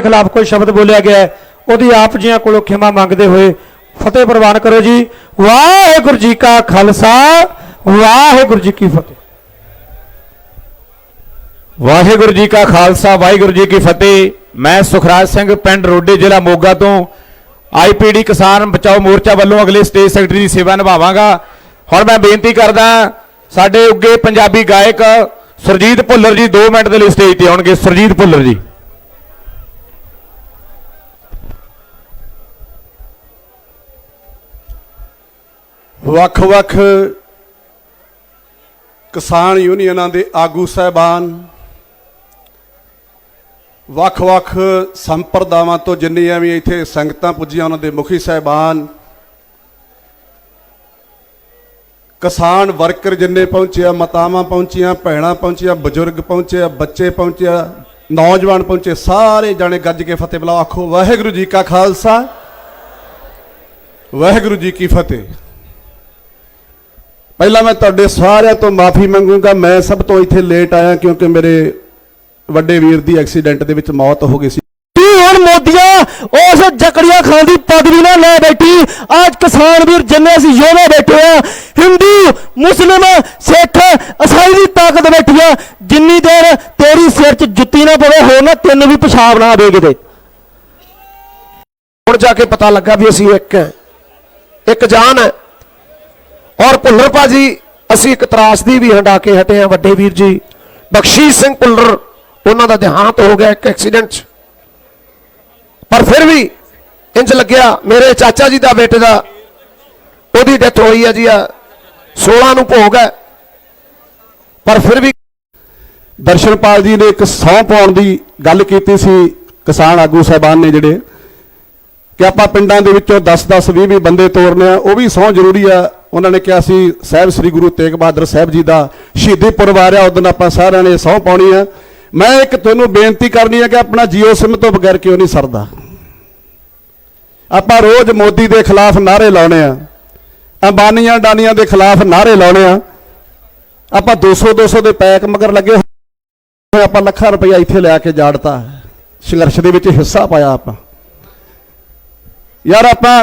ਦੇ ਖਿਲਾਫ ਕੋਈ ਸ਼ਬਦ ਬੋਲਿਆ ਗਿਆ ਉਹਦੀ ਆਪ ਜੀਆਂ ਕੋਲੋਂ ਖਿਮਾ ਮੰਗਦੇ ਹੋਏ ਫਤਿਹ ਪ੍ਰਵਾਨ ਕਰੋ ਜੀ। ਵਾਹਿਗੁਰੂ ਜੀ ਕਾ ਖਾਲਸਾ, ਵਾਹਿਗੁਰੂ ਜੀ ਕੀ ਫਤਿਹ। ਵਾਹਿਗੁਰੂ ਜੀ ਕਾ ਖਾਲਸਾ, ਵਾਹਿਗੁਰੂ ਜੀ ਕੀ ਫਤਿਹ। ਮੈਂ ਸੁਖਰਾਜ ਸਿੰਘ, ਪਿੰਡ ਰੋਡੇ, ਜ਼ਿਲ੍ਹਾ ਮੋਗਾ ਤੋਂ ਆਈਪੀਡੀ ਕਿਸਾਨ ਬਚਾਓ ਮੋਰਚਾ ਵੱਲੋਂ ਅਗਲੇ ਸਟੇਜ ਸੈਕਟਰੀ ਦੀ ਸੇਵਾ ਨਿਭਾਵਾਂਗਾ। ਹੁਣ ਮੈਂ ਬੇਨਤੀ ਕਰਦਾ, ਸਾਡੇ ਉੱਗੇ ਪੰਜਾਬੀ ਗਾਇਕ ਸੁਰਜੀਤ ਭੁੱਲਰ ਜੀ 2 ਮਿੰਟ ਦੇ ਲਈ ਸਟੇਜ ਤੇ ਆਉਣਗੇ। ਸੁਰਜੀਤ ਭੁੱਲਰ ਜੀ। ਵੱਖ-ਵੱਖ ਕਿਸਾਨ ਯੂਨੀਅਨਾਂ ਦੇ ਆਗੂ ਸਹਿਬਾਨ, ਵੱਖ-ਵੱਖ ਸੰਪਰਦਾਵਾਂ ਤੋਂ ਜਿੰਨੀਆਂ ਵੀ ਇੱਥੇ ਸੰਗਤਾਂ ਪੁੱਜੀਆਂ, ਉਹਨਾਂ ਦੇ ਮੁਖੀ ਸਹਿਬਾਨ, ਕਿਸਾਨ ਵਰਕਰ ਜਿੰਨੇ ਪਹੁੰਚਿਆ ਮਾਤਾਵਾਂ ਪਹੁੰਚੀਆਂ, ਭੈਣਾਂ ਪਹੁੰਚੀਆਂ, ਬਜ਼ੁਰਗ ਪਹੁੰਚਿਆ ਬੱਚੇ ਪਹੁੰਚਿਆ ਨੌਜਵਾਨ ਪਹੁੰਚੇ, ਸਾਰੇ ਜਾਣੇ ਗੱਜ ਕੇ ਫਤਿਹ ਬੁਲਾਓ, ਆਖੋ ਵਾਹਿਗੁਰੂ ਜੀ ਕਾ ਖਾਲਸਾ, ਵਾਹਿਗੁਰੂ ਜੀ ਕੀ ਫਤਿਹ। ਪਹਿਲਾਂ ਮੈਂ ਤੁਹਾਡੇ ਸਾਰਿਆਂ ਤੋਂ ਮਾਫੀ ਮੰਗੂੰਗਾ। ਮੈਂ ਸਭ ਤੋਂ ਇੱਥੇ ਲੇਟ ਆਇਆ ਕਿਉਂਕਿ ਮੇਰੇ ਵੱਡੇ ਵੀਰ ਦੀ ਐਕਸੀਡੈਂਟ ਦੇ ਵਿੱਚ ਮੌਤ ਹੋ ਗਈ ਸੀ। ਤੂੰ ਹੁਣ ਮੋਦੀਆਂ ਉਸ ਜਕੜੀਆਂ ਖਾਨ ਦੀ ਪਦਵੀ ਨਾ ਲੈ ਬੈਠੀ। ਅੱਜ ਕਿਸਾਨ ਵੀਰ ਜਿੰਨੇ ਅਸੀਂ ਯੋਧਾ ਬੈਠੇ ਆ ਹਿੰਦੂ ਮੁਸਲਿਮ ਸਿੱਖ ਇਸਾਈ ਦੀ ਤਾਕਤ ਬੈਠੀ ਆ। ਜਿੰਨੀ ਦੇਰ ਤੇਰੀ ਸਿਰ 'ਚ ਜੁੱਤੀ ਨਾ ਪਵੇ ਹੋਰ ਨਾ ਤੈਨੂੰ ਵੀ ਪਿਸ਼ਾਬ ਨਾ ਆਵੇ ਕਿਤੇ। ਹੁਣ ਜਾ ਕੇ ਪਤਾ ਲੱਗਾ ਵੀ ਅਸੀਂ ਇੱਕ ਹੈ। ਇੱਕ ਜਾਨ ਹੈ। ਔਰ ਭੁੱਲਰ ਭਾਜੀ, ਅਸੀਂ ਇੱਕ ਤਰਾਸਦੀ ਵੀ ਹੰਡਾ ਕੇ ਹਟੇ ਆ ਵੱਡੇ ਵੀਰ ਜੀ। ਬਖਸ਼ੀਸ਼ ਸਿੰਘ ਭੁੱਲਰ, ਉਹਨਾਂ ਦਾ ਦੇਹਾਂਤ ਹੋ ਗਿਆ ਇੱਕ ਐਕਸੀਡੈਂਟ 'ਚ ਪਰ ਫਿਰ ਵੀ ਇੰਜ ਲੱਗਿਆ, ਮੇਰੇ ਚਾਚਾ ਜੀ ਦਾ ਬੇਟੇ ਦਾ, ਉਹਦੀ ਡੈਥ ਹੋਈ ਹੈ ਜੀ ਆ 16 ਨੂੰ ਭੋਗ ਹੈ। ਪਰ ਫਿਰ ਵੀ ਦਰਸ਼ਨਪਾਲ ਜੀ ਨੇ ਇੱਕ ਸਹੁੰ ਪਾਉਣ ਦੀ ਗੱਲ ਕੀਤੀ ਸੀ, ਕਿਸਾਨ ਆਗੂ ਸਾਹਿਬਾਨ ਨੇ ਜਿਹੜੇ, ਕਿ ਆਪਾਂ ਪਿੰਡਾਂ ਦੇ ਵਿੱਚੋਂ 10-10 20-20 ਬੰਦੇ ਤੋਰਨੇ ਆ, ਉਹ ਵੀ ਸਹੁੰ ਜ਼ਰੂਰੀ ਆ ਉਹਨਾਂ ਨੇ ਕਿਹਾ ਸੀ, ਸਾਹਿਬ ਸ੍ਰੀ ਗੁਰੂ ਤੇਗ ਬਹਾਦਰ ਸਾਹਿਬ ਜੀ ਦਾ ਸ਼ਹੀਦੀ ਪੁਰਬ ਆ ਰਿਹਾ ਉਦੋਂ ਆਪਾਂ ਸਾਰਿਆਂ ਨੇ ਸਹੁੰ ਪਾਉਣੀ ਆ। ਮੈਂ ਇੱਕ ਤੁਹਾਨੂੰ ਬੇਨਤੀ ਕਰਨੀ ਹੈ ਕਿ ਆਪਣਾ ਜੀਓ ਸਿਮ ਤੋਂ ਬਗੈਰ ਕਿਉਂ ਨਹੀਂ ਸਰਦਾ? ਆਪਾਂ ਰੋਜ਼ ਮੋਦੀ ਦੇ ਖਿਲਾਫ ਨਾਰੇ ਲਾਉਣੇ ਆ, ਅੰਬਾਨੀਆਂ ਡਾਨੀਆਂ ਦੇ ਖਿਲਾਫ ਨਾਰੇ ਲਾਉਣੇ ਆ। ਆਪਾਂ 200 200 ਦੇ ਪੈਕ ਮਗਰ ਲੱਗੇ ਹੋਏ, ਆਪਾਂ ਲੱਖਾਂ ਰੁਪਇਆ ਇੱਥੇ ਲਿਆ ਕੇ ਜਾੜਤਾ। ਸੰਘਰਸ਼ ਦੇ ਵਿੱਚ ਹਿੱਸਾ ਪਾਇਆ ਆਪਾਂ। ਯਾਰ ਆਪਾਂ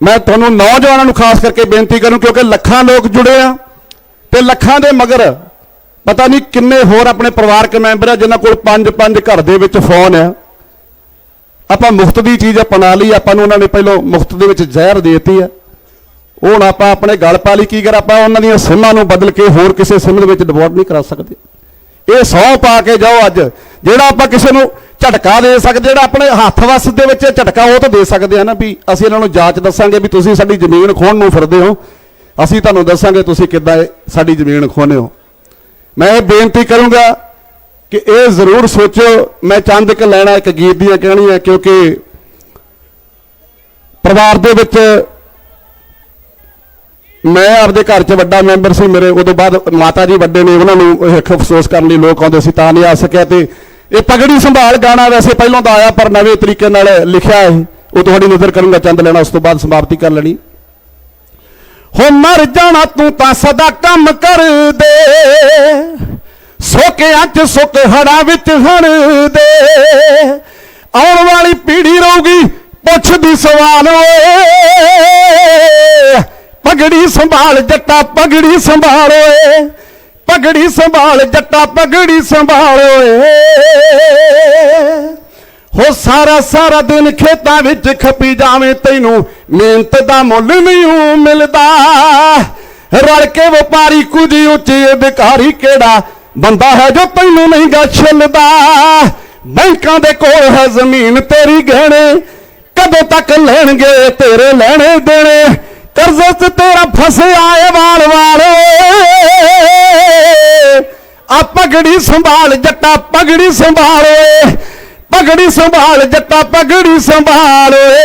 ਮੈਂ ਤੁਹਾਨੂੰ ਨੌਜਵਾਨਾਂ ਨੂੰ ਖਾਸ ਕਰਕੇ ਬੇਨਤੀ ਕਰੂੰ, ਕਿਉਂਕਿ ਲੱਖਾਂ ਲੋਕ ਜੁੜੇ ਆ ਤੇ ਲੱਖਾਂ ਦੇ ਮਗਰ ਪਤਾ ਨਹੀਂ ਕਿੰਨੇ ਹੋਰ ਆਪਣੇ ਪਰਿਵਾਰਕ ਮੈਂਬਰ ਆ, ਜਿਨ੍ਹਾਂ ਕੋਲ ਪੰਜ ਪੰਜ ਘਰ ਦੇ ਵਿੱਚ ਫੋਨ ਆ। ਆਪਾਂ ਮੁਫਤ ਦੀ ਚੀਜ਼ ਅਪਣਾ ਲਈ, ਆਪਾਂ ਨੂੰ ਉਹਨਾਂ ਨੇ ਪਹਿਲਾਂ ਮੁਫਤ ਦੇ ਵਿੱਚ ਜ਼ਹਿਰ ਦੇਤੀ ਆ। ਉਹ ਹੁਣ ਆਪਾਂ ਆਪਣੇ ਗਲ ਪਾ ਲਈ ਕੀ ਕਰ, ਆਪਾਂ ਉਹਨਾਂ ਦੀਆਂ ਸਿਮਾਂ ਨੂੰ ਬਦਲ ਕੇ ਹੋਰ ਕਿਸੇ ਸਿਮ ਦੇ ਵਿੱਚ ਡਿਵੋਰਟ ਨਹੀਂ ਕਰਾ ਸਕਦੇ। ਇਹ ਸੌ ਪਾ ਕੇ ਜਾਓ ਅੱਜ, ਜਿਹੜਾ ਆਪਾਂ ਕਿਸੇ ਨੂੰ ਝਟਕਾ ਦੇ ਸਕਦੇ ਜਿਹੜਾ ਆਪਣੇ ਹੱਥ ਵਸ ਦੇ ਵਿੱਚ ਝਟਕਾ ਉਹ ਤਾਂ ਦੇ ਸਕਦੇ ਆ ਨਾ ਵੀ ਅਸੀਂ ਇਹਨਾਂ ਨੂੰ ਜਾਂਚ ਦੱਸਾਂਗੇ ਵੀ ਤੁਸੀਂ ਸਾਡੀ ਜ਼ਮੀਨ ਖੋਣ ਨੂੰ ਫਿਰਦੇ ਹੋ। ਅਸੀਂ ਤੁਹਾਨੂੰ ਦੱਸਾਂਗੇ ਤੁਸੀਂ ਕਿੱਦਾਂ ਸਾਡੀ ਜ਼ਮੀਨ ਖੋਹਨੇ ਹੋ। ਮੈਂ ਇਹ ਬੇਨਤੀ ਕਰੂੰਗਾ ਕਿ ਇਹ ਜ਼ਰੂਰ ਸੋਚੋ ਮੈਂ ਚੰਦ ਇੱਕ ਲੈਣਾ, ਇੱਕ ਗੀਤ ਦੀਆਂ ਕਹਿਣੀਆਂ, ਕਿਉਂਕਿ ਪਰਿਵਾਰ ਦੇ ਵਿੱਚ ਮੈਂ ਆਪਦੇ ਘਰ 'ਚ ਵੱਡਾ ਮੈਂਬਰ ਸੀ ਮੇਰੇ, ਉਦੋਂ ਬਾਅਦ ਮਾਤਾ ਜੀ ਵੱਡੇ ਨੇ, ਉਹਨਾਂ ਨੂੰ ਇਹ ਇੱਕ ਅਫਸੋਸ ਕਰਨ ਲਈ ਲੋਕ ਆਉਂਦੇ ਸੀ, ਤਾਂ ਨਹੀਂ ਆ ਸਕਿਆ ਤੇ ਇਹ ਪਗੜੀ ਸੰਭਾਲ ਗਾਣਾ ਵੈਸੇ ਪਹਿਲਾਂ ਤਾਂ ਆਇਆ, ਪਰ ਨਵੇਂ ਤਰੀਕੇ ਨਾਲ ਲਿਖਿਆ ਹੈ। ਉਹ ਤੁਹਾਡੀ ਨਜ਼ਰ ਕਰੂੰਗਾ, ਚੰਦ ਲੈਣਾ, ਉਸ ਤੋਂ ਬਾਅਦ ਸਮਾਪਤੀ ਕਰ ਲੈਣੀ। ਹੋ ਮਰ ਜਾਣਾ ਤੂੰ ਤਾਂ ਸਦਾ ਕੰਮ ਕਰ ਸੋਕਿਆਂ 'ਚ ਸੁੱਕ ਹੜਾ ਵਿੱਚ ਹਣ ਦੇ। ਆਉਣ ਵਾਲੀ ਪੀੜ੍ਹੀ ਰਹੂਗੀ, ਪੁੱਛਦੀ ਸਵਾਲ ਓਏ। ਪਗੜੀ ਸੰਭਾਲ, ਜੱਟਾ ਪਗੜੀ ਸੰਭਾਲ ਓਏ। ਪਗੜੀ ਸੰਭਾਲ, ਜੱਟਾ ਪਗੜੀ ਸੰਭਾਲ ਓਏ। ਹੋ ਸਾਰਾ ਸਾਰਾ ਦਿਨ ਖੇਤਾਂ ਵਿੱਚ ਖਪੀ ਜਾਵੇਂ ਤੈਨੂੰ, ਮਿਹਨਤ ਦਾ ਮੁੱਲ ਨਹੀਂ ਮਿਲਦਾ। ਰਲ ਕੇ ਵਪਾਰੀ ਕੁਝ ਉੱਚੇ ਅਧਿਕਾਰੀ ਕਿਹੜਾ ਬੰਦਾ ਹੈ ਜੋ ਤੈਨੂੰ ਨਹੀਂ ਗਾ ਛਿਲਦਾ? ਬੈਂਕਾਂ ਦੇ ਕੋਲ ਹੈ ਜ਼ਮੀਨ ਤੇਰੀ ਗਹਿਣੇ, ਕਦੋਂ ਤੱਕ ਲੈਣਗੇ ਤੇਰੇ ਲੈਣੇ ਦੇਣੇ? ਕਰਜ਼ੇ 'ਚ ਤੇਰਾ ਫਸਿਆ ਏ ਵਾਲ ਵਾਲ ਆ ਪਗੜੀ ਸੰਭਾਲ, ਜੱਟਾ ਪਗੜੀ ਸੰਭਾਲ। ਓਏ ਪਗੜੀ ਸੰਭਾਲ, ਜੱਟਾ ਪਗੜੀ ਸੰਭਾਲ। ਓਏ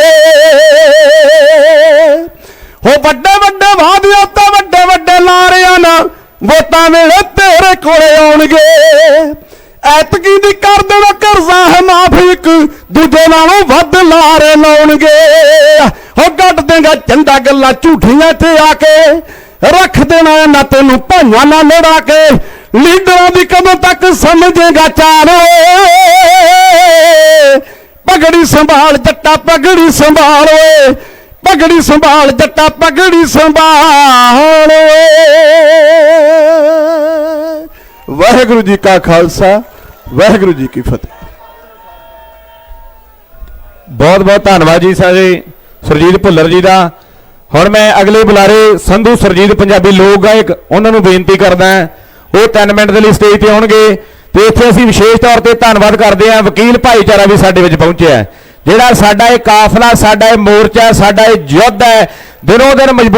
ਹੋ ਵੱਡੇ ਵੱਡੇ ਵਾਅਦਿਆਂ ਤਾਂ ਵੱਡੇ ਵੱਡੇ ਲਾਰਿਆਂ ਨਾਲ ਵੋਟਾਂ ਵੇਲੇ ਤੇਰੇ ਕੋਲੇ ਆਉਣਗੇ। ਐਤਕੀ ਦੀ ਕਰ ਦੇਣਾ ਕਰਜ਼ਾ ਹੈ ਮਾਫੀ, ਇੱਕ ਦੂਜੇ ਨਾਲੋਂ ਵੱਧ ਲਾਰੇ ਲਾਉਣਗੇ। ਹੋ ਗੱਡ ਦੇਗਾ ਚੰਦਾ ਗੱਲਾਂ ਝੂਠੀਆਂ ਤੇ ਆ ਕੇ, ਰੱਖ ਦੇਣਾ ਨਾ ਤੈਨੂੰ ਭਾਈਆਂ ਨਾਲ ਲੜਾ ਕੇ। ਲੀਡਰਾਂ ਦੀ ਕਦੋਂ ਤੱਕ ਸਮਝੇਗਾ ਚਾਰੋ। ਓਏ ਪਗੜੀ ਸੰਭਾਲ ਜੱਟਾ ਪਗੜੀ ਸੰਭਾਲ ਓਏ। ਪਗੜੀ ਸੰਭਾਲ ਜੱਟਾ ਪਗੜੀ ਸੰਭਾਲ ਵਾਹਿਗੁਰੂ ਜੀ ਕਾ ਖਾਲਸਾ ਵਾਹਿਗੁਰੂ ਜੀ ਕੀ ਫਤਿਹ। ਬਹੁਤ ਬਹੁਤ ਧੰਨਵਾਦ ਜੀ ਸਾਡੇ ਸਰਜੀਤ ਭੁੱਲਰ ਜੀ ਦਾ। ਹੁਣ ਮੈਂ ਅਗਲੇ ਬੁਲਾਰੇ ਸੰਧੂ ਸਰਜੀਤ ਪੰਜਾਬੀ ਲੋਕ ਗਾਇਕ ਉਹਨਾਂ ਨੂੰ ਬੇਨਤੀ ਕਰਦਾ ਹਾਂ, ਉਹ 3 ਮਿੰਟ ਦੇ ਲਈ ਸਟੇਜ ਤੇ ਆਉਣਗੇ ਤੇ ਇੱਥੇ ਅਸੀਂ ਵਿਸ਼ੇਸ਼ ਤੌਰ ਤੇ ਧੰਨਵਾਦ ਕਰਦੇ ਹਾਂ ਵਕੀਲ ਭਾਈਚਾਰਾ ਵੀ ਸਾਡੇ ਵਿੱਚ ਪਹੁੰਚਿਆ ਜਿਹੜਾ ਸਾਡਾ ਇਹ ਕਾਫਲਾ, ਸਾਡਾ ਇਹ ਮੋਰਚਾ, ਸਾਡਾ ਇਹ ਯੁੱਧ ਹੈ, ਦਿਨੋਂ ਦਿਨ ਮਜ਼ਬੂਤ